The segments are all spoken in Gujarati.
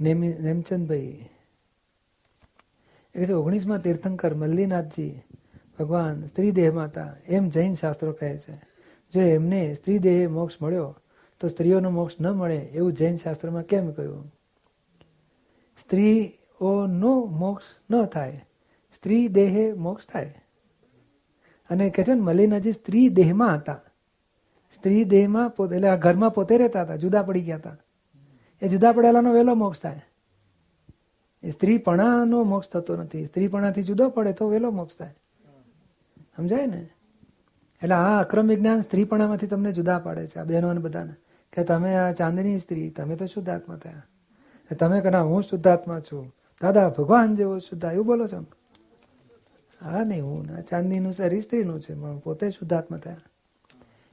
નેમી, નેમચંદભાઈ. એ કહે ઓગણીસમાં તીર્થંકર મલ્લીનાથજી ભગવાન સ્ત્રી દેહમાં હતા એમ જૈન શાસ્ત્રો કહે છે. જો એમને સ્ત્રી દેહ મોક્ષ મળ્યો, તો સ્ત્રીઓનો મોક્ષ ન મળે એવું જૈન શાસ્ત્રમાં કેમ કહ્યું? સ્ત્રીઓનો મોક્ષ ન થાય સ્ત્રી દેહે મોક્ષ થાય. અને કહે છે ને, મલ્લીનાથજી સ્ત્રી દેહમાં હતા. સ્ત્રી દેહમાં પોતે, એટલે ઘરમાં પોતે રહેતા હતા, જુદા પડી ગયા હતા. એ જુદા પડેલાનો વહેલો મોક્ષ થાય. એ સ્ત્રીપણાનો મોક્ષ થતો નથી. સ્ત્રીપણાથી જુદો પડે તો વહેલો મોક્ષ થાય. સમજાય ને? એટલે આ અક્રમ વિજ્ઞાન સ્ત્રીપણામાંથી તમને જુદા પાડે છે, આ બહેનો અને બધાને. કે તમે આ ચાંદની સ્ત્રી, તમે તો શુદ્ધાત્મા થયા. તમે કદા હું શુદ્ધાત્મા છું. દાદા, ભગવાન જેવો શુદ્ધા. એવું બોલો છો હા નહીં, હું ના. ચાંદીનું શરીર સ્ત્રીનું છે, પણ પોતે શુદ્ધાત્મા થયા.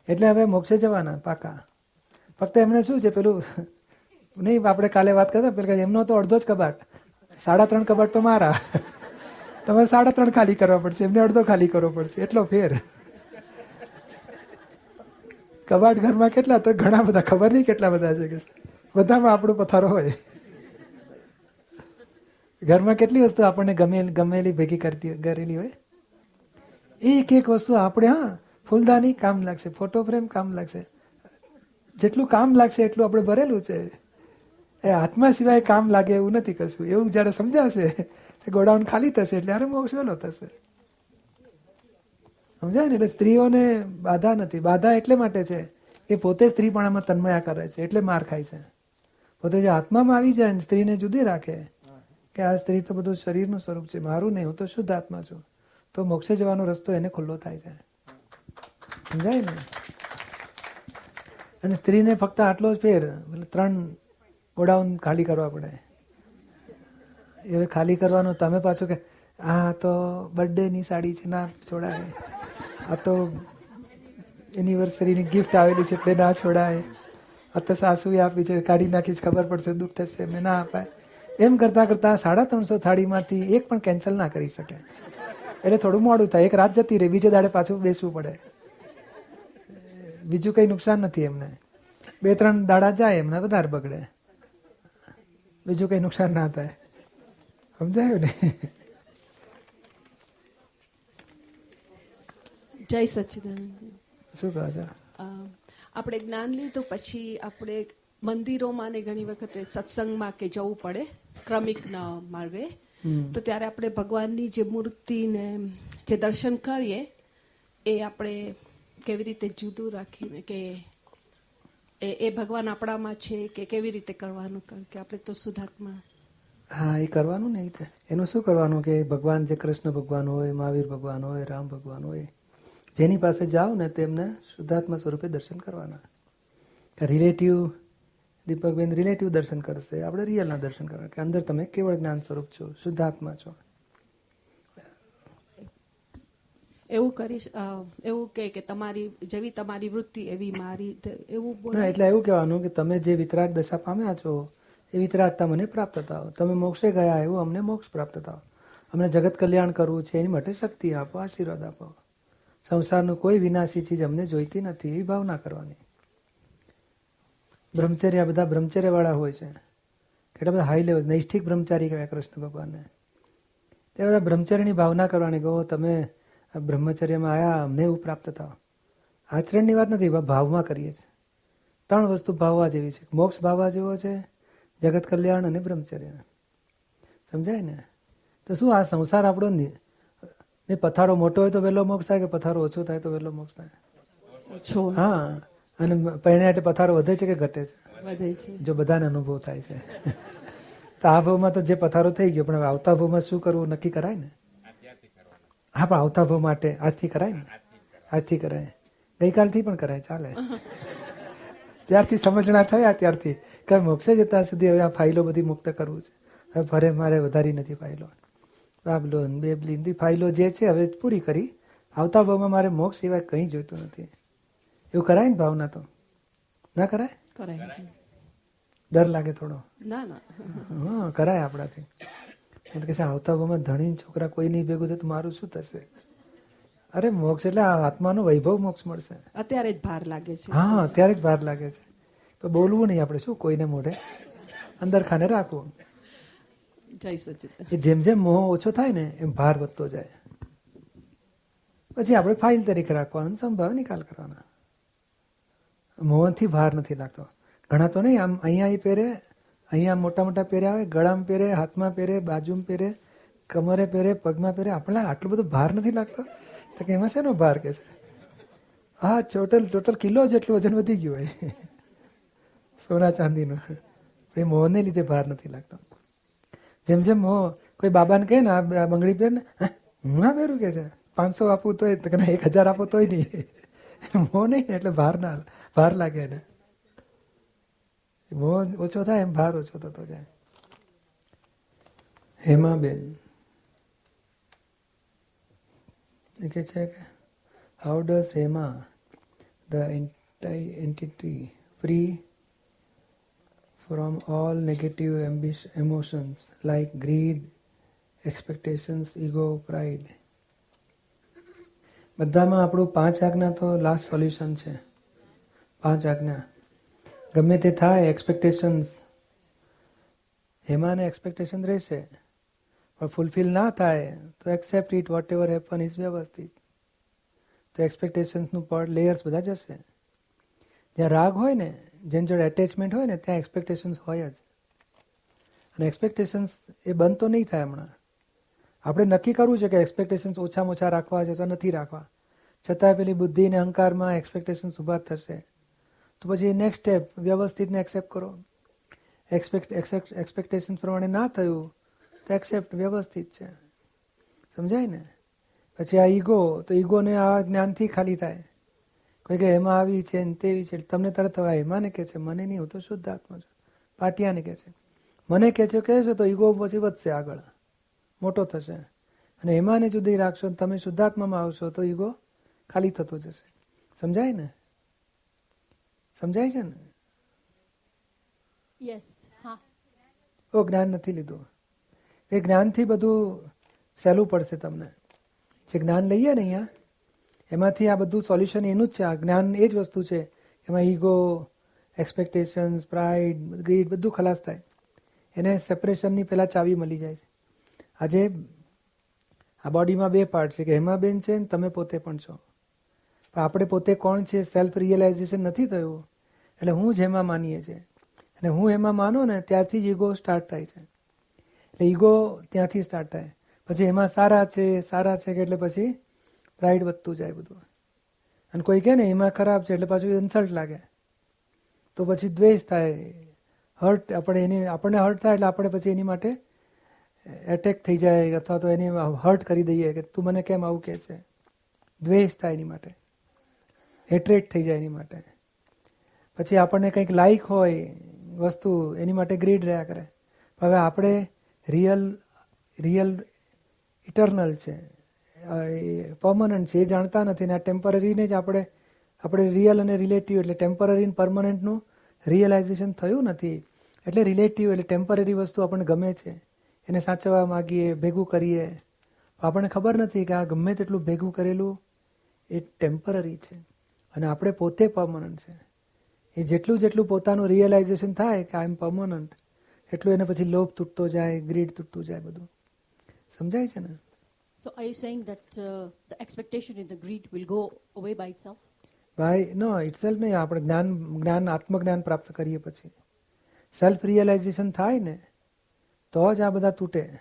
એટલે હવે મોક્ષે જવાના, પાકા. ફક્ત એમણે શું છે, પેલું નહીં, આપણે કાલે વાત કરતા, પેલા એમનો તો અડધો જ કબાટ. સાડા ત્રણ કબાટ તો મારા. તમારે સાડા ત્રણ ખાલી કરવા પડશે, એમને અડધો ખાલી કરવો પડશે. એટલો ફેર. કબાટ ઘરમાં કેટલા, તો ઘણા બધા, ખબર નહીં કેટલા બધા છે કે બધામાં આપણો પથારો હોય. ઘરમાં કેટલી વસ્તુ આપણને ગમે, ગમેલી ભેગી કરતી કરેલી હોય? એક એક વસ્તુ આપણે, હા, ફૂલદાની કામ લાગશે, ફોટો ફ્રેમ કામ લાગશે. જેટલું કામ લાગશે એટલું આપણે ભરેલું છે. એ આત્મા સિવાય કામ લાગે એવું નથી કશું. એવું જ્યારે સમજાશે, એ ગોડાઉન ખાલી થશે એટલે અરે મોક્ષ વહેલો થશે. સમજાય ને? એટલે સ્ત્રીઓને બાધા નથી. બાધા એટલે માટે છે કે પોતે સ્ત્રીપણામાં તન્મયા કરે છે, એટલે માર ખાય છે. પોતે જે આત્મામાં આવી જાય ને સ્ત્રીને જુદી રાખે, કે આ સ્ત્રી તો બધું શરીરનું સ્વરૂપ છે, મારું નહીં, હું તો શુદ્ધ આત્મા છું, તો મોક્ષે જવાનો રસ્તો એને ખુલ્લો થાય છે. સમજાય ને? અને સ્ત્રીને ફક્ત આટલો જ ફેર ત્રણ ગોડાઉન ખાલી કરવા પડે. એ ખાલી કરવાનું, તમે પાછું કે, આ તો બર્થડેની સાડી છે, ના છોડાય. આ તો એનિવર્સરીની ગિફ્ટ આવેલી છે, એટલે ના છોડાય. આ તો સાસુએ આપી છે, કાઢી નાખીશ ખબર પડશે, દુઃખ થશે, મેં ના અપાય. એમ કરતાં કરતાં સાડા ત્રણસો થાળીમાંથી એક પણ કેન્સલ ના કરી શકે. એટલે થોડું મોડું થાય. એક રાત જતી રહે, બીજે દાડે પાછું બેસવું પડે. બીજું કંઈ નુકસાન નથી એમને. બે ત્રણ દાડા જાય એમને, વધારે બગડે. બીજું કંઈ નુકસાન ના થાય. સમજાયું ને? જય સચ્ચિદાનંદ. શું કહો છો? આપણે જ્ઞાન લીધું પછી આપણે મંદિરોમાં ને ઘણી વખતે સત્સંગમાં કે જવું પડે ક્રમિક માર્ગે. તો ત્યારે આપણે ભગવાનની જે મૂર્તિને જે દર્શન કરીએ એ આપણે કેવી રીતે જુદું રાખીને કે એ એ ભગવાન આપણામાં છે કે કેવી રીતે કરવાનું કારણ કે આપણે તો સુધાત્મા હા, એ કરવાનું ને એ એનું શું કરવાનું કે ભગવાન જે કૃષ્ણ ભગવાન હોય, મહાવીર ભગવાન હોય, રામ ભગવાન હોય, જેની પાસે જાઓ ને તેમને શુદ્ધાત્મા સ્વરૂપે દર્શન કરવાના. રિલેટિવ દીપકબેન રિલેટિવ દર્શન કરશે. આપણે રિયલના દર્શન કરવા કે અંદર તમે કેવળ જ્ઞાન સ્વરૂપ છો, શુદ્ધાત્મા છો. એવું કરીશ એવું કે કે તમારી, જેવી તમારી વૃત્તિ, એવી મારી એવું એટલે એવું કહેવાનું કે તમે જે વિતરાગ દશા પામ્યા છો, એ વિતરાગતા મને પ્રાપ્ત થાવ તમે મોક્ષે ગયા એવું અમને મોક્ષ પ્રાપ્ત થાવ અમને જગત કલ્યાણ કરવું છે એની માટે શક્તિ આપો, આશીર્વાદ આપો. સંસારનું કોઈ વિનાશી ચીજ અમને જોઈતી નથી એવી ભાવના કરવાની. બ્રહ્મચર્ય બધા બ્રહ્મચર્યવાળા હોય છે. કેટલા બધા હાઈ લેવલ નૈષ્ઠિક બ્રહ્મચારી કહેવાય કૃષ્ણ ભગવાનને. તે બધા બ્રહ્મચર્યની ભાવના કરવાની કહો તમે બ્રહ્મચર્યમાં આવ્યા અમને એવું પ્રાપ્ત થાવ. આચરણની વાત નથી ભાવમાં કરીએ છીએ. ત્રણ વસ્તુ ભાવવા જેવી છે. મોક્ષ ભાવવા જેવો છે જગત કલ્યાણ અને બ્રહ્મચર્ય સમજાય ને? તો શું આ સંસાર આપણો ને પથારો મોટો હોય તો વહેલો મોક્ષ થાય કે પથારો ઓછો થાય તો વહેલો મોક્ષ થાય? હા. અને પરિણામે પથારો વધે છે કે ઘટે છે? છે. જો બધાને અનુભવ થાય છે. તો આ ભાવમાં તો જે પથારો થઈ ગયો પણ હવે આવતા ભાવમાં શું કરવું? નક્કી કરાય ને? હા પણ આવતા ભાવ માટે આજથી કરાય ને? આજથી કરાય. ગઈકાલથી પણ કરાય ચાલે. જ્યારથી સમજણા થયા ત્યારથી. કે મોક્ષે જતા સુધી હવે આ ફાઇલો બધી મુક્ત કરવું છે. હવે ફરે મારે વધારી નથી ફાઇલો. બાબલો બે બધી ફાઇલો જે છે હવે પૂરી કરી. આવતા ભાવમાં મારે મોક્ષ સિવાય કંઈ જોઈતું નથી. એવું કરાય ને ભાવના તો? ના કરાય? કરાય. ડર લાગે થોડો. ના ના. હા કરાય આપણાથી. એટલે કે આવતા ભાવમાં ધણી છોકરા કોઈ નહીં ભેગું થયું તો મારું શું થશે? અરે મોક્ષ એટલે આ આત્માનો વૈભવ મોક્ષ મળશે. અત્યારે જ ભાર લાગે છે. હા અત્યારે જ ભાર લાગે છે. તો બોલવું નહીં આપણે શું કોઈને મોઢે? અંદર ખાને રાખવું. જય સચિત એ જેમ જેમ મોહ ઓછો થાય ને એમ ભાર વધતો જાય. પછી આપણે ફાઇલ તરીકે રાખવાનું સંભાવ નિકાલ કરવાના. મોહનથી ભાર નથી લાગતો. ઘણા તો નહીં આમ અહીંયા ઈ પહેરે અહીંયા મોટા મોટા પહેર્યા હોય, ગળામાં પહેરે, હાથમાં પહેરે, બાજુમાં પહેરે, કમરે પહેરે, પગમાં પહેરે. આપણે આટલો બધો ભાર નથી લાગતો? તો કે એમાં શેનો ભાર કે છે? હા ટોટલ ટોટલ કિલો જેટલું વજન વધી ગયું હોય. સોના ચાંદીનું. એ મોહને લીધે ભાર નથી લાગતો. જેમ જેમ મોહ, કોઈ બાબાને કહે ને, આ બંગડી પહેર ને, હું ના પહેરું? કે છે. પાંચસો આપવું તોય એક હજાર આપો તોય નહીં. મોહ નહીં, એટલે ભાર ના, ભાર લાગે એને. મોહ ઓછો થાય એમ ભાર ઓછો થતો જાય. હેમાબેન. એ કે છે કે how does Hema the entity free from all negative ambition, emotions like greed, expectations, ego, pride. બધામાં આપણું પાંચ આજ્ઞા તો લાસ્ટ સોલ્યુશન છે. પાંચ આજ્ઞા. ગમે તે થાય એક્સપેક્ટેશન્સ એમાં એક્સપેક્ટેશન રહેશે. પણ ફૂલફિલ ના થાય, તો accept it whatever happen is વ્યવસ્થિત. તો એક્સપેક્ટેશન્સનું પડ લેયર્સ બધા જશે. જ્યાં રાગ હોય ને, જેની જોડે એટેચમેન્ટ હોય ને, ત્યાં એક્સપેક્ટેશન્સ હોય જ. અને એક્સપેક્ટેશન્સ એ બંધ તો નહીં થાય હમણાં. આપણે નક્કી કરવું છે કે એક્સપેક્ટેશન્સ ઓછામાં ઓછા રાખવા છે તો નથી રાખવા. છતાં પેલી બુદ્ધિ અને અહંકારમાં એક્સપેક્ટેશન્સ ઊભા થશે. તો પછી નેક્સ્ટ સ્ટેપ વ્યવસ્થિતને એક્સેપ્ટ કરો. એક્સપેક્ટ એક્સપેક્ટેશન પ્રમાણે ના થયું, તો એક્સેપ્ટ વ્યવસ્થિત છે. સમજાય ને? પછી આ ઈગો તો ઈગોને આ જ્ઞાનથી ખાલી થાય. કોઈ કે એમાં આવી છે ને તેવી છે તમને તરત હવે એમાંને કહે છે, મને નહીં, હું તો શુદ્ધ આત્મા છું. પાટિયાને કહે છે. મને કહે છે કહે છે તો ઈગો પછી વધશે આગળ. મોટો થશે. અને એમાંને જુદી રાખશો તમે શુદ્ધાત્મામાં આવશો તો ઈગો ખાલી થતો જશે. સમજાય ને? સમજાય છે ને? યસ હા. ઓ જ્ઞાન નથી લીધું. એ જ્ઞાનથી બધું સહેલું પડશે તમને. જે જ્ઞાન લઈએ ને અહીંયા એમાંથી આ બધું સોલ્યુશન એનું જ છે. આ જ્ઞાન એ જ વસ્તુ છે. એમાં ઈગો એક્સપેક્ટેશન્સ પ્રાઇડ ગ્રીડ બધું ખલાસ થાય. એને સેપરેશનની પહેલાં ચાવી મળી જાય છે. આજે આ બોડીમાં બે પાર્ટ છે. કે હેમાબેન છે ને તમે પોતે પણ છો. આપણે પોતે કોણ છે? સેલ્ફ રિયલાઇઝેશન નથી થયું. એટલે હું જ હેમાં માનીએ છીએ. અને હું એમાં માનો ને ત્યારથી જ ઈગો સ્ટાર્ટ થાય છે. એટલે ઈગો ત્યાંથી સ્ટાર્ટ થાય. પછી એમાં સારા છે સારા છે કે એટલે પછી પ્રાઇડ વધતું જાય બધું. અને કોઈ કહે ને, એમાં ખરાબ છે, એટલે પાછું ઇન્સલ્ટ લાગે. તો પછી દ્વેષ થાય. હર્ટ આપણે એની, આપણને હર્ટ થાય એટલે આપણે પછી એની માટે એટેક થઈ જાય. અથવા તો એની હર્ટ કરી દઈએ કે તું મને કેમ આવું કહે છે? દ્વેષ થાય એની માટે. હેટ્રેટ થઈ જાય એની માટે. પછી આપણને કંઈક લાઈક હોય, વસ્તુ, એની માટે ગ્રીડ રહ્યા કરે. હવે આપણે રિયલ રિયલ ઇટરનલ છે. પર્મનન્ટ છે, એ જાણતા નથી. ને આ ટેમ્પરરીને જ આપણે આપણે રિયલ અને રિલેટિવ એટલે ટેમ્પરરી પરમનન્ટનું રિયલાઇઝેશન થયું નથી. એટલે રિલેટિવ એટલે ટેમ્પરરી વસ્તુ આપણને ગમે છે. એને સાચવવા માગીએ, ભેગું કરીએ. આપણને ખબર નથી કે આ ગમે તેટલું ભેગું કરેલું એ ટેમ્પરરી છે. અને આપણે પોતે પરમનન્ટ છે. એ જેટલું જેટલું પોતાનું રિયલાઇઝેશન થાય કે આઈ એમ પરમનન્ટ એટલું એને પછી લોભ તૂટતો જાય ગ્રીડ તૂટતું જાય બધું. સમજાય છે ને? So are you saying that the expectation in the greed will go away by itself? ભાઈ નો ઇટસેલ્ફ નહીં. આપણે જ્ઞાન જ્ઞાન આત્મજ્ઞાન પ્રાપ્ત કરીએ પછી. સેલ્ફ રિયલાઇઝેશન થાય ને તો જ આ બધા તૂટે.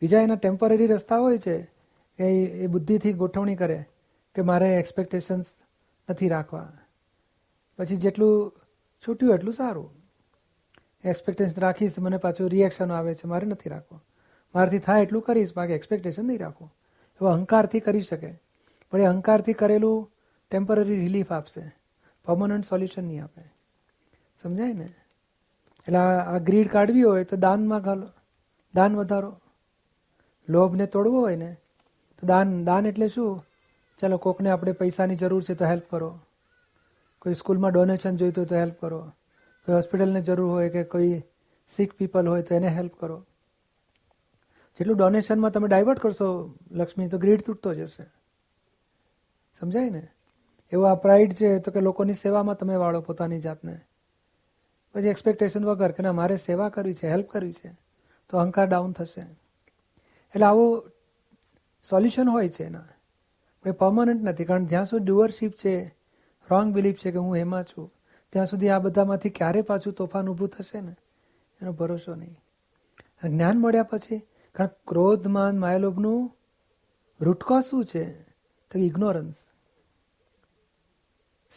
બીજા એના ટેમ્પરરી રસ્તા હોય છે એ- એ બુદ્ધિથી ગોઠવણી કરે કે મારે એક્સપેક્ટેશન્સ નથી રાખવા. પછી જેટલું છૂટ્યું એટલું સારું. એક્સપેક્ટેશન રાખીશ, મને પાછું રિએક્શન આવે છે, મારે નથી રાખવું. મારાથી થાય એટલું કરીશ, બાકી એક્સપેક્ટેશન નહીં રાખવું. એવો અહંકારથી કરી શકે. પણ એ અહંકારથી કરેલું ટેમ્પરરી રિલીફ આપશે. પર્મનન્ટ સોલ્યુશન નહીં આપે. સમજાય ને? એટલે આ ગ્રીડ કાઢવી હોય તો દાનમાં ઘાલો. દાન વધારો. લોભને તોડવો હોય ને, તો દાન દાન એટલે શું? ચાલો કોકને આપણે પૈસાની જરૂર છે તો હેલ્પ કરો. કોઈ સ્કૂલમાં ડોનેશન જોઈતું હોય તો હેલ્પ કરો. કોઈ હોસ્પિટલને જરૂર હોય કે કોઈ સિક પીપલ હોય તો એને હેલ્પ કરો. જેટલું ડોનેશનમાં તમે ડાયવર્ટ કરશો, લક્ષ્મી, તો ગ્રીડ તૂટતો જશે. સમજાય ને? એવો આ પ્રાઇડ છે તો કે લોકોની સેવામાં તમે વાળો પોતાની જાતને. પછી એક્સપેક્ટેશન વગર કે ના, મારે સેવા કરવી છે હેલ્પ કરવી છે, તો અહંકાર ડાઉન થશે. એટલે આવું સોલ્યુશન હોય છે એના. પણ પર્મનન્ટ નથી. કારણ જ્યાં સુધી ડુઅરશીપ છે રોંગ બિલીફ છે કે હું એમાં છું, ત્યાં સુધી આ બધામાંથી ક્યારે પાછું તોફાન ઊભું થશે ને? એનો ભરોસો નહીં. જ્ઞાન મળ્યા પછી, કારણ ક્રોધ માન માયાલોભનું રૂટકો શું છે? તો ઇગ્નોરન્સ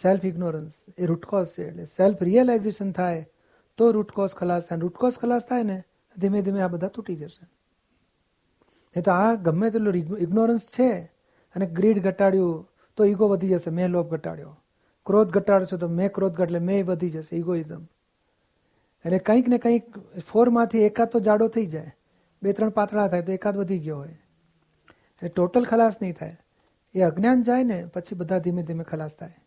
સેલ્ફ ઇગ્નોરન્સ એ રૂટકોઝ છે. એટલે સેલ્ફ રિયલાઇઝેશન થાય, તો રૂટકોઝ ખલાસ થાય. રૂટકોઝ ખલાસ થાય ને ધીમે ધીમે આ બધા તૂટી જશે. એ તો આ ગમે તેટલું ઇગ્નોરન્સ છે અને ગ્રીડ ઘટાડ્યું તો ઈગો વધી જશે મેં લોભ ઘટાડ્યો. ક્રોધ ઘટાડશો તો મેં ક્રોધ ઘટલે મેં વધી જશે ઇગોઇઝમ એટલે કંઈક ને કંઈક ફોરમાંથી એકાદ તો જાડો થઈ જાય. બે ત્રણ પાતળા થાય તો એકાદ વધી ગયો હોય. એટલે ટોટલ ખલાસ નહીં થાય. એ અજ્ઞાન જાય ને પછી બધા ધીમે ધીમે ખલાસ થાય.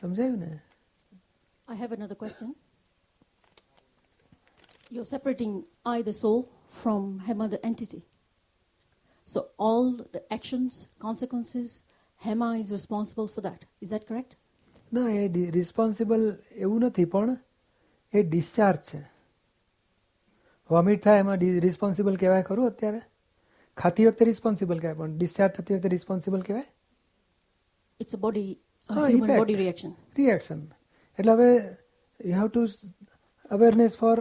સમજાયું ને? I have another question. You're separating I, the soul, from Hema, the entity. So all the actions, consequences, Hema is responsible for that. Is that correct? ના એ રિસ્પોન્સિબલ એવું નથી પણ એ ડિસ્ચાર્જ છે વોમિટ થાય એમાં રિસ્પોન્સિબલ કહેવાય ખરું અત્યારે ખાતી વખતે રિસ્પોન્સિબલ કહેવાય પણ ડિસ્ચાર્જ થતી વખતે રિસ્પોન્સિબલ કહેવાય It's a body, a Oh, human effect. body reaction. Reaction એટલે હવે you have to awareness for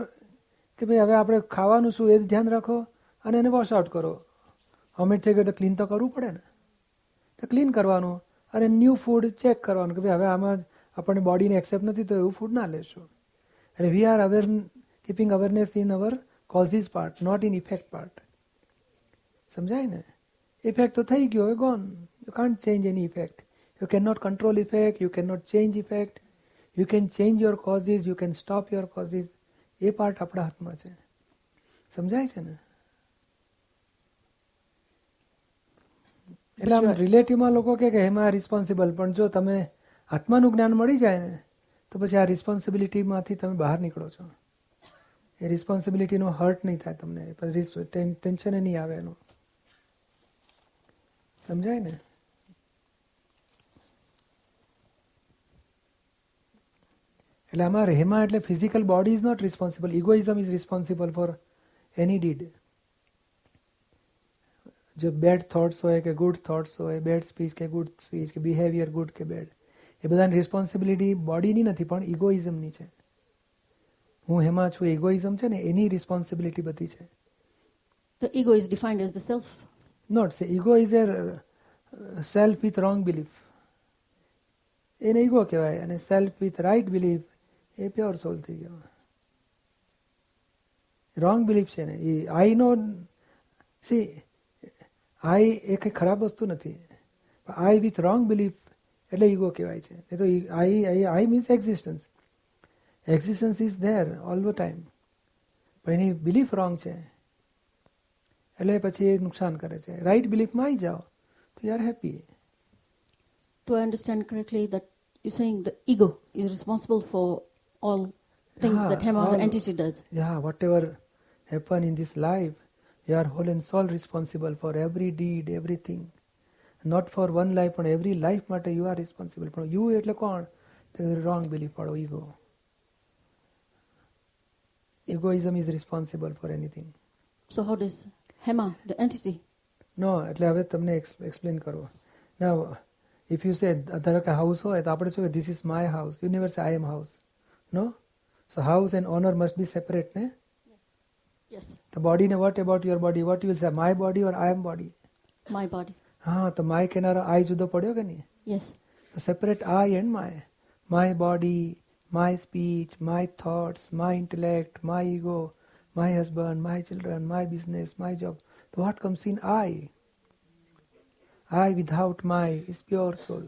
કે ભાઈ હવે આપણે ખાવાનું શું એ જ ધ્યાન રાખો અને એને વોશ આઉટ કરો વોમિટ થઈ ગયું તો ક્લીન તો કરવું પડે ને? તો ક્લીન કરવાનું અને ન્યૂ ફૂડ ચેક કરવાનું કે ભાઈ હવે આમાં આપણને બોડીને એક્સેપ્ટ નથી તો એવું ફૂડ ના લેશું. એટલે we are aware keeping awareness in our causes part not in effect part સમજાય ને? ઇફેક્ટ તો થઈ ગયો gone you can't change any effect you can not control effect you can not change effect you can change your causes you can stop your causes A part આપણા હાથમાં છે. સમજાય છે ને? એટલે આમ રિલેટિવમાં લોકો કે એમાં રિસ્પોન્સિબલ પણ જો તમે આત્માનું જ્ઞાન મળી જાય ને તો પછી આ રિસ્પોન્સિબિલિટીમાંથી તમે બહાર નીકળો છો. એ રિસ્પોન્સિબિલિટીનો હર્ટ નહીં થાય તમને પછી ટેન્શન નહીં આવે એનું. સમજાય ને? એટલે આમાં રહેમાં એટલે physical body is not responsible egoism is responsible for any deed જો બેડ થોટ્સ હોય કે ગુડ થોટ્સ હોય બેડ સ્પીચ કે ગુડ સ્પીચ કે બિહેવિયર ગુડ કે બેડ એ બધાની રિસ્પોન્સિબિલિટી બોડીની નથી પણ ઇગોઇઝમની છે હું એમાં છું ઇગોઇઝમ છે ને એની રિસ્પોન્સિબિલિટી બધી છે The ego is defined as the self. Not say ego is a self with wrong belief એને ઈગો કહેવાય અને સેલ્ફ વિથ રાઈટ બિલીફ એ પ્યોર સોલ થઈ ગયો રોંગ બિલીફ છે ને એ આઈનો સી આઈ એ કંઈ ખરાબ વસ્તુ નથી આઈ વિથ રોંગ બિલીફ એટલે ઈગો કહેવાય છે એ તો I I means existence existence is there all the time પણ એની બિલીફ રોંગ છે એટલે પછી એ નુકસાન કરે છે રાઈટ બિલીફમાં આવી જાઓ તો you are happy I understand correctly that you're saying the ego is responsible for all things Yeah, that Hema, the all- entity, does? Yeah, whatever happen in this life, you are whole and soul responsible for every deed, everything. Not for one life, પણ every life માટે you are responsible. પણ you એટલે કોણ રોંગ બિલીફ વાળો ego egoism is responsible for anything So how does Hema, the entity, નો એટલે હવે તમને એક્સપ્લેન કરો ના ઇફ યુ સે ધારો કે હાઉસ હોય તો આપણે શું this is my house you never say I am house no so house and owner must be separate ને Yes, The body, ne, what about your body? What you will say, my body or I am body? my body, હા તો માય કેનારો આઈ જુદો પડ્યો કે નહીં yes, તો separate I and my my body my speech my thoughts my intellect my ego my husband my children my business my job તો what comes in I I without my is pure soul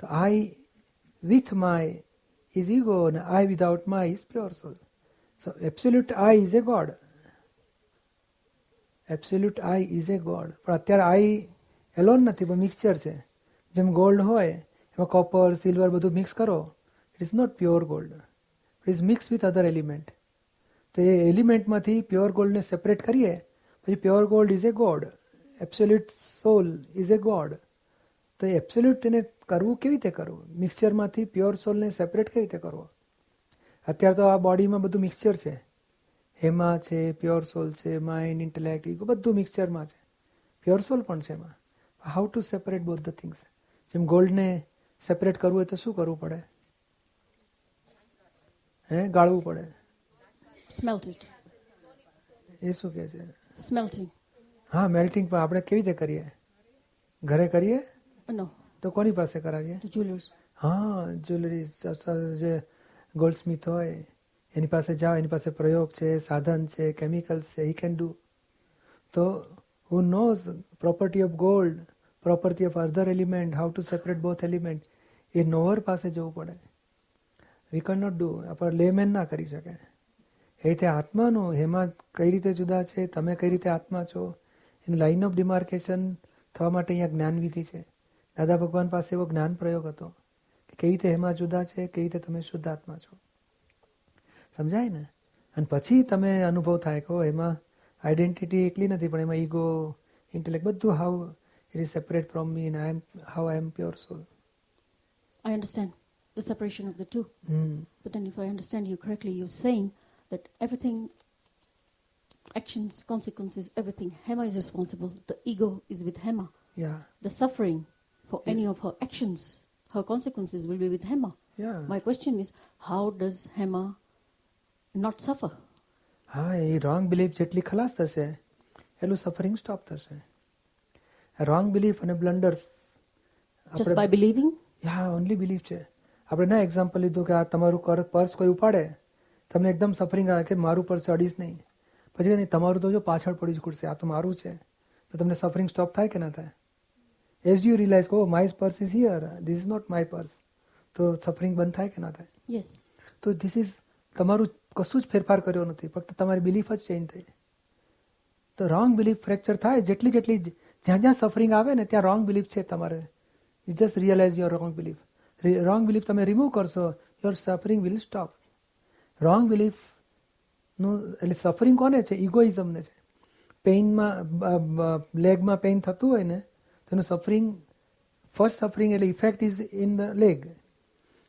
તો I with my is ego અને I without my is pure soul so Absolute I is a god absolute I is a god પણ અત્યારે આઈ એલોન નથી, પણ મિક્સચર છે. જેમ ગોલ્ડ હોય, એમાં કોપર સિલ્વર બધું મિક્સ કરો it is not pure gold it is mix with other element તો એ એલિમેન્ટમાંથી પ્યોર ગોલ્ડને સેપરેટ કરીએ, પછી pure gold is a god absolute soul is a god તો એ એબ્સોલ્યુટ એને કરવું કેવી રીતે કરવું? મિક્સચરમાંથી પ્યોર સોલને સેપરેટ કેવી રીતે કરવો? અત્યારે તો આ બોડીમાં બધું મિક્સચર છે. હેમા છે પ્યોર સોલ છે માઇન્ડ ઇન્ટેલેક્ટ ઇગો બધું મિક્સચરમાં છે. પ્યોર સોલ પણ છે એમાં. How to separate both the things જેમ ગોલ્ડને સેપરેટ કરવું હોય તો શું કરવું પડે? હે ગાળવું પડે. સ્મેલ્ટેડ. એ શું કહે છે? સ્મેલ્ટિંગ હા મેલ્ટિંગ પણ આપણે કેવી રીતે કરીએ? ઘરે કરીએ? તો કોની પાસે કરાવીએ? જ્વેલર્સ હા જ્વેલરી જે ગોલ્ડસ્મિથ હોય, એની પાસે જાઓ, એની પાસે પ્રયોગ છે, સાધન છે કેમિકલ્સ છે હી કેન ડુ તો who knows property of gold property of other element how to separate both element A knower પાસે જવું પડે. વી કેન નોટ ડુ આપણે લેમેન ના કરી શકે. એ રીતે આત્માનું એમાં કઈ રીતે જુદા છે, તમે કઈ રીતે આત્મા છો, એનું લાઇન ઓફ ડિમાર્કેશન થવા માટે અહીંયા જ્ઞાનવિધિ છે. દાદા ભગવાન પાસે એવો જ્ઞાન પ્રયોગ હતો. કેવી રીતે એમાં જુદા છે કેવી રીતે તમે શુદ્ધ આત્મા છો સમજાય ને અને પછી તમે અનુભવ થાય કે ઓ, એમાં આઈડેન્ટિટી એકલી નથી પણ એમાં ઈગો ઇન્ટેલેક્ટ બધું how it is separate from me I am how I am pure soul I understand the separation of the two. Hmm But then, if I understand you correctly, you're saying that everything, actions, consequences, everything, Hema is responsible. The ego is with Hema. Yeah. The suffering for Yeah. any of her actions, her consequences will be with Hema. Yeah. My question is, how does Hema not suffer? હા એ રોંગ બિલીફ જેટલી ખલાસ થશે એટલું સફરિંગ સ્ટોપ થશે રોંગ બિલીફ અને બ્લન્ડર્સ જસ્ટ બાય બિલીવિંગ યા ઓનલી બિલીફ છે આપણે ના એક્ઝામ્પલ લીધું કે આ તમારું પર્સ કોઈ ઉપાડે તમને એકદમ સફરિંગ આવે કે મારું પર્સ અડીશ નહીં પછી તમારું તો જો પાછળ પડી જ ખૂટશે આ તો મારું છે તો તમને સફરિંગ સ્ટોપ થાય કે ના થાય as you realise oh my purse is here this is not my purse તો સફરિંગ બંધ થાય કે ના થાય. તો ધીસ ઇઝ તમારું કશું જ ફેરફાર કર્યો નથી ફક્ત તમારી બિલીફ જ ચેન્જ થઈ તો રોંગ બિલીફ ફ્રેક્ચર થાય જેટલી જેટલી જ્યાં જ્યાં સફરિંગ આવે ને ત્યાં રોંગ બિલીફ છે તમારે you just realise your wrong belief wrong belief તમે રિમૂવ કરશો your suffering will stop wrong બિલીફનું એટલે સફરિંગ કોને છે? ઇગોઇઝમને છે। પેઇનમાં લેગમાં પેઇન થતું હોય ને તેનું સફરિંગ ફર્સ્ટ સફરિંગ એટલે effect is in the leg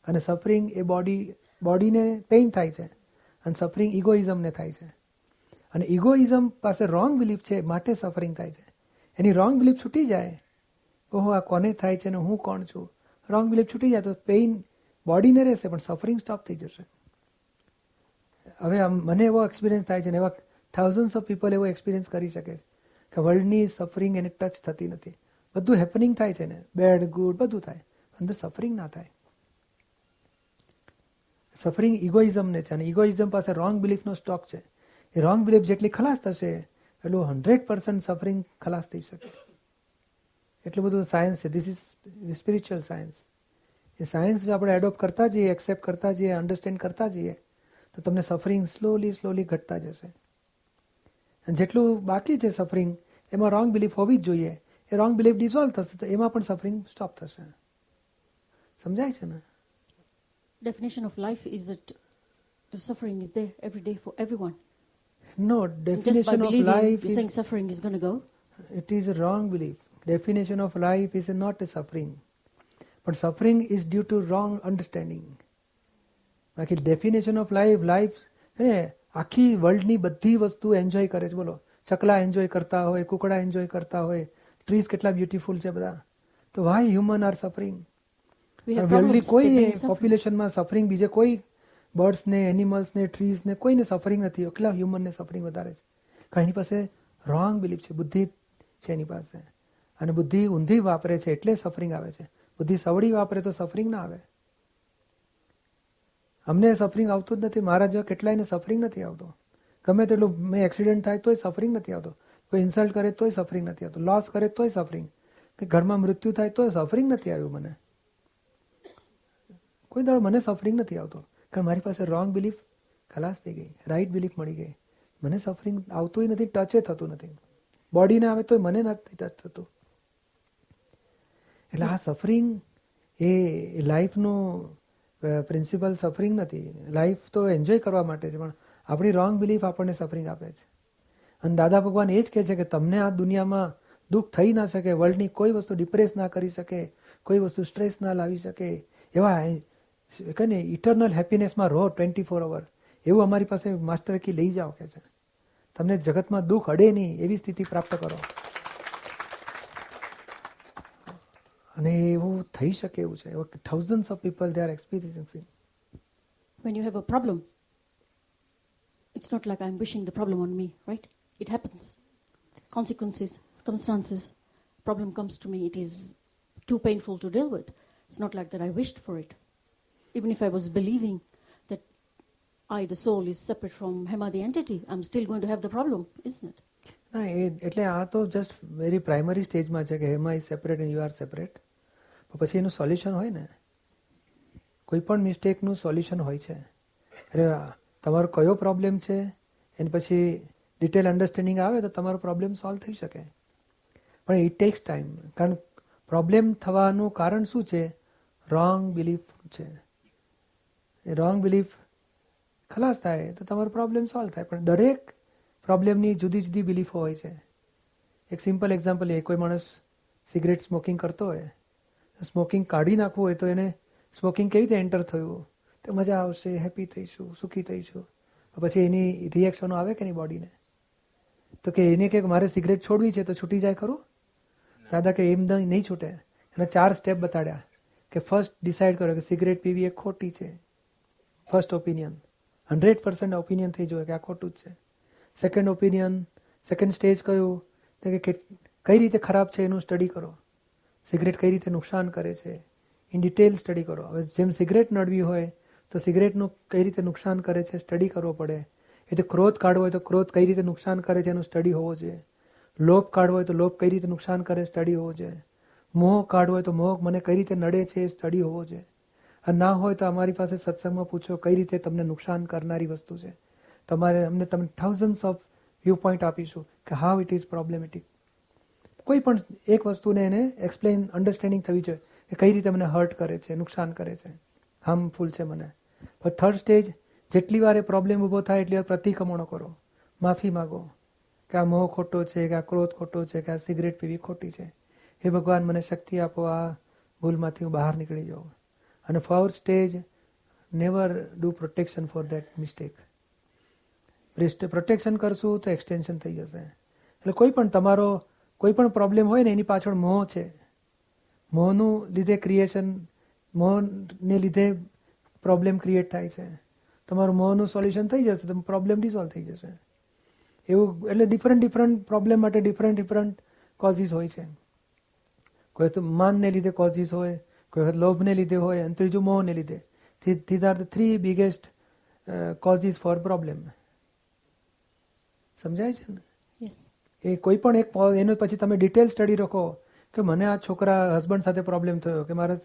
અને સફરિંગ એ બોડી બોડીને પેઇન થાય છે અને સફરિંગ ઇગોઇઝમને થાય છે અને ઇગોઇઝમ પાસે રોંગ બિલીફ છે માટે સફરિંગ થાય છે એની રોંગ બિલીફ છૂટી જાય ઓહો આ કોને થાય છે ને હું કોણ છું રોંગ બિલીફ છૂટી જાય તો પેઇન બોડીને રહેશે પણ સફરિંગ સ્ટોપ થઈ જશે હવે આમ મને એવો એક્સપિરિયન્સ થાય છે ને એવા થાઉઝન્ડ્સ ઓફ પીપલ એવો એક્સપિરિયન્સ કરી શકે છે કે વર્લ્ડની સફરિંગ એને ટચ થતી નથી. બધું હેપનિંગ થાય છે ને. બેડ ગુડ બધું થાય. અંદર સફરિંગ ના થાય. સફરિંગ ઇગોઇઝમને છે અને ઇગોઇઝમ પાસે રોંગ બિલીફનો સ્ટોક છે. એ રોંગ બિલીફ જેટલી ખલાસ થશે, એટલું હંડ્રેડ પર્સન્ટ સફરિંગ ખલાસ થઈ શકે. એટલું બધું સાયન્સ છે. ધીસ ઇઝ સ્પિરિચ્યુઅલ સાયન્સ એ સાયન્સ જો આપણે એડોપ્ટ કરતા જઈએ એક્સેપ્ટ કરતા જઈએ અન્ડરસ્ટેન્ડ કરતા જઈએ, તો તમને સફરિંગ સ્લોલી સ્લોલી ઘટતા જશે. અને જેટલું બાકી છે સફરિંગ એમાં રોંગ બિલીફ હોવી જ જોઈએ. એ રોંગ બિલીફ ડિઝોલ્વ થશે તો એમાં પણ સફરિંગ સ્ટોપ થશે સમજાય છે ને Definition of life is that the suffering is there every day for everyone. No And just by definition of believing, life you're saying is suffering is going to go. It is a wrong belief. Definition of life is not a suffering. But suffering is due to wrong understanding. બાકી ડેફિનેશન ઓફ લાઈફ લાઈફ હે આખી વર્લ્ડની બધી વસ્તુ એન્જોય કરે છે બોલો ચકલા એન્જોય કરતા હોય કુકડા એન્જોય કરતા હોય ટ્રીઝ કેટલા બ્યુટીફુલ છે બધા. તો why human are suffering bring કોઈ પોપ્યુલેશનમાં સફરિંગ બીજે કોઈ બર્ડ્સને એનિમલ્સને ટ્રીઝને કોઈને સફરિંગ નથી. એકલા હ્યુમનને સફરિંગ વધારે છે. કારણ એની પાસે રોંગ બિલીફ છે. બુદ્ધિ છે એની પાસે. અને બુદ્ધિ ઊંધી વાપરે છે એટલે સફરિંગ આવે છે. બુદ્ધિ સવડી વાપરે તો સફરિંગ ના આવે. અમને સફરિંગ આવતું જ નથી. મારા જેવા કેટલાયને સફરિંગ નથી આવતો. ગમે તેટલું મેં એક્સિડન્ટ થાય તોય સફરિંગ નથી આવતો. કોઈ ઇન્સલ્ટ કરે તોય સફરિંગ નથી આવતું. લોસ કરે તોય સફરિંગ કે ઘરમાં મૃત્યુ થાય તોય સફરિંગ નથી આવ્યું મને. કોઈ દાડો મને સફરિંગ નથી આવતો. કારણ મારી પાસે રોંગ બિલીફ ખલાસ થઈ ગઈ રાઈટ બિલીફ મળી ગઈ. મને સફરિંગ આવતું નથી ટચે થતું નથી. બોડીને આવે તોય મને નથી ટચ થતું. એટલે આ સફરિંગ એ લાઈફનું પ્રિન્સિપલ સફરિંગ નથી. લાઈફ તો એન્જોય કરવા માટે છે, પણ આપણી રોંગ બિલીફ આપણને સફરિંગ આપે છે. અને દાદા ભગવાન એ જ કહે છે કે તમને આ દુનિયામાં દુઃખ થઈ ના શકે વર્લ્ડની કોઈ વસ્તુ ડિપ્રેસ ના કરી શકે કોઈ વસ્તુ સ્ટ્રેસ ના લાવી શકે એવા કહે ને ઇટરનલ હેપીનેસમાં રહો ટ્વેન્ટી ફોર અવર એવું અમારી પાસે માસ્ટર કી લઈ જાઓ કે છે. તમને જગતમાં દુઃખ અડે નહીં એવી સ્થિતિ પ્રાપ્ત કરો. અને એવું થઈ શકે એવું છે. એવા thousand of people they are experiencing When you have a problem, it's not like I'm wishing the problem on me, right? It happens. Consequences, circumstances, problem comes to me. It is too painful to deal with. It's not like that I wished for it. Even if I was believing that I, the soul, is separate from Hema, the entity, I'm still going to have the problem, isn't it? ના એ એટલે આ તો જસ્ટ વેરી પ્રાઇમરી સ્ટેજમાં છે કે Hema is separate and you are separate પછી એનું સોલ્યુશન હોય ને કોઈ પણ મિસ્ટેકનું સોલ્યુશન હોય છે અરે તમારો કયો પ્રોબ્લેમ છે એની પછી ડિટેલ અન્ડરસ્ટેન્ડિંગ આવે તો તમારો પ્રોબ્લેમ સોલ્વ થઈ શકે. પણ ઇટ ટેક્સ ટાઈમ કારણ પ્રોબ્લેમ થવાનું કારણ શું છે? રોંગ બિલીફ છે. રોંગ બિલીફ ખલાસ થાય તો તમારો પ્રોબ્લેમ સોલ્વ થાય. પણ દરેક પ્રોબ્લેમની જુદી જુદી બિલીફો હોય છે. એક સિમ્પલ એક્ઝામ્પલ એ, કોઈ માણસ સિગરેટ સ્મોકિંગ કરતો હોય સ્મોકિંગ કાઢી નાખવું હોય તો એને સ્મોકિંગ કેવી રીતે એન્ટર થયું? તો મજા આવશે હેપી થઈશું, સુખી થઈશું. પછી એની રિએક્શનો આવે કે નહીં બોડીને તો કે એને કે મારે સિગરેટ છોડવી છે તો છૂટી જાય ખરું? દાદા કે એમ નહીં છૂટે. એના ચાર સ્ટેપ બતાડ્યા કે ફર્સ્ટ ડિસાઇડ કરો કે સિગરેટ પીવી એ ખોટી છે. First opinion hundred percent opinion થઈ જોઈએ કે આ ખોટું જ છે. સેકન્ડ ઓપિનિયન સેકન્ડ સ્ટેજ કયું કે કઈ રીતે ખરાબ છે એનું સ્ટડી કરો. સિગરેટ કઈ રીતે નુકસાન કરે છે? ઇન ડિટેલ સ્ટડી કરો. હવે જેમ સિગરેટ નડવી હોય તો સિગરેટનું કઈ રીતે નુકસાન કરે છે સ્ટડી કરવો પડે. એ તો ક્રોધ કાઢવો હોય તો ક્રોધ કઈ રીતે નુકસાન કરે છે એનું સ્ટડી હોવો જોઈએ. લોભ કાઢવો હોય તો લોભ કઈ રીતે નુકસાન કરે સ્ટડી હોવો જોઈએ. મોહ કાઢવો હોય તો મોહ મને કઈ રીતે નડે છે એ સ્ટડી હોવો જોઈએ. અને ના હોય તો અમારી પાસે સત્સંગમાં પૂછો કઈ રીતે તમને નુકસાન કરનારી વસ્તુ છે. તમારે અમને તમને થાઉઝન્ડ્સ ઓફ વ્યૂ પોઈન્ટ આપીશું કે હાઉ ઇટ ઇઝ પ્રોબ્લેમેટિક કોઈ પણ એક વસ્તુને એને એક્સપ્લેન અન્ડરસ્ટેન્ડિંગ થવી જોઈએ કે કઈ રીતે મને હર્ટ કરે છે, નુકસાન કરે છે. હાર્મફુલ છે મને. પણ થર્ડ સ્ટેજ જેટલી વાર એ પ્રોબ્લેમ ઊભો થાય એટલી વાર પ્રતિક્રમણો કરો. માફી માગો. કે આ મોહ ખોટો છે, કે આ ક્રોધ ખોટો છે, કે આ સિગરેટ પીવી ખોટી છે. હે ભગવાન, મને શક્તિ આપો, આ ભૂલમાંથી હું બહાર નીકળી જાઉં. અને for stage never do protection for that mistake protection કરશું તો એક્સટેન્શન થઈ જશે. એટલે કોઈ પણ તમારો, કોઈ પણ પ્રોબ્લેમ હોય ને, એની પાછળ મોહ છે. મોહનું લીધે ક્રિએશન મોહને લીધે પ્રોબ્લેમ ક્રિએટ થાય છે. તમારું મોહનું સોલ્યુશન થઈ જશે તો પ્રોબ્લેમ ડિઝોલ્વ થઈ જશે. એવું એટલે ડિફરન્ટ ડિફરન્ટ પ્રોબ્લેમ માટે ડિફરન્ટ ડિફરન્ટ કોઝિસ હોય છે. કોઈ તો માનને લીધે કોઝિસ હોય કોઈ વખત લોભને લીધે હોય અને ત્રીજું મોહને લીધે. These are the three biggest causes for problem સમજાય છે ને? એ કોઈ પણ એક એનો પછી તમે ડિટેલ સ્ટડી રાખો કે મને આ છોકરા હસબન્ડ સાથે પ્રોબ્લેમ થયો કે મારા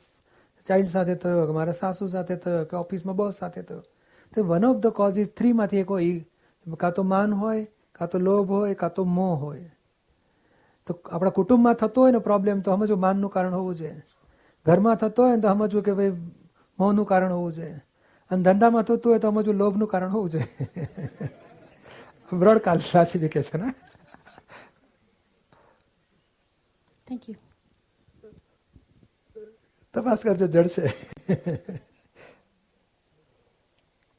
ચાઇલ્ડ સાથે થયો કે મારા સાસુ સાથે થયો કે ઓફિસમાં બોસ સાથે થયો. તો વન ઓફ ધ કોઝિસ થ્રીમાંથી એક હોય. કાં તો માન હોય કાં તો લોભ હોય કાં તો મોહ હોય. તો આપણા કુટુંબમાં થતો હોય ને પ્રોબ્લેમ તો સમજવું માનનું કારણ હોવું જોઈએ. ઘરમાં થતો હોય ને તો સમજવું કે ભાઈ મોહનું કારણ હોવું જોઈએ. અને ધંધામાં થતું હોય તો સમજવું લોભનું કારણ હોવું જોઈએ. બ્રોડ ક્લાસિફિકેશન હા થેન્ક યુ તપાસ કરજો જડશે.